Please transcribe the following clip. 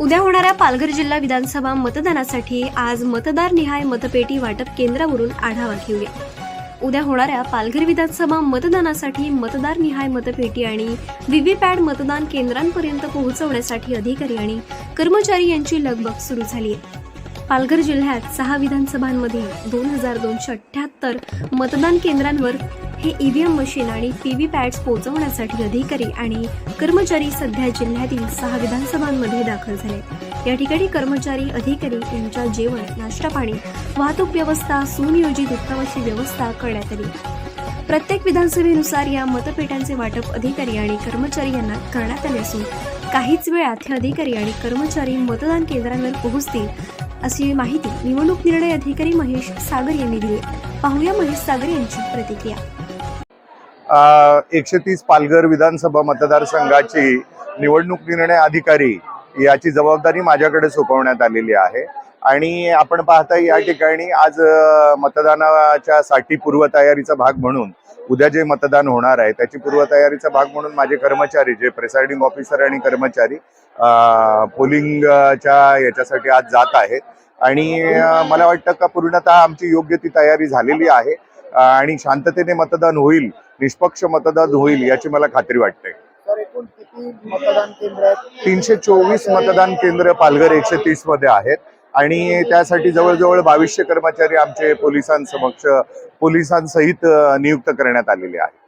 उद्या होणाऱ्या पालघर जिल्हा विधानसभा मतदानासाठी आज मतदार निहाय मतपेटी वाटप केंद्रावरून आढावा घेऊया. उद्या होणाऱ्या पालघर विधानसभा मतदानासाठी मतदार निहाय मतपेटी आणि व्हीव्हीपॅट मतदान केंद्रांपर्यंत पोहोचवण्यासाठी अधिकारी आणि कर्मचारी यांची लगबग सुरू झाली आहे. पालघर जिल्ह्यात सहा विधानसभांमध्ये दोन हजार दोनशे अठ्ठ्याहत्तर मतदान केंद्रांवर हे ईव्हीएम मशीन आणि पीव्ही पॅड्स पोहोचवण्यासाठी अधिकारी आणि कर्मचारी सध्या जिल्ह्यातील सहा विधानसभांमध्ये दाखल झाले. या ठिकाणी कर्मचारी अधिकारी यांच्या जेवण नाश्ता पाणी वाहतूक व्यवस्था सुनियोजित उत्तमाची व्यवस्था करण्यात आली. प्रत्येक विधानसभेनुसार या मतपेट्यांचे वाटप अधिकारी आणि कर्मचारी यांना करण्यात आले असून काहीच वेळात हे अधिकारी आणि कर्मचारी मतदान केंद्रांवर पोहोचतील अशी माहिती निवडणूक निर्णय अधिकारी महेश सागर यांनी दिली. पाहूया महेश सागर यांची प्रतिक्रिया. एकशे तीस पालघर विधानसभा मतदारसंघाची निवडणूक निर्णय अधिकारी याची जबाबदारी माझ्याकडे सोपवण्यात आलेली आहे. आणि आपण पाहता या ठिकाणी आज मतदानाच्या साठी पूर्वतयारीचा भाग म्हणून उद्या जे मतदान होणार आहे त्याची पूर्वतयारीचा भाग म्हणून माझे कर्मचारी जे प्रिसाइडिंग ऑफिसर आणि कर्मचारी पोलिंगच्या याच्यासाठी आज जात आहेत. आणि मला वाटतं का पूर्णतः आमची योग्य ती तयारी झालेली आहे. आणि शांततेने मतदान होईल निष्पक्ष मतदान होईल याची मला खात्री वाटते. एकूण किती मतदान केंद्र आहेत. तीनशे चोवीस मतदान केंद्र पालघर एकशे तीसमध्ये आहेत. आणि त्यासाठी जवळजवळ बावीसशे कर्मचारी आमचे पोलिसांसमक्ष पोलिसांसहित नियुक्त करण्यात आलेले आहेत.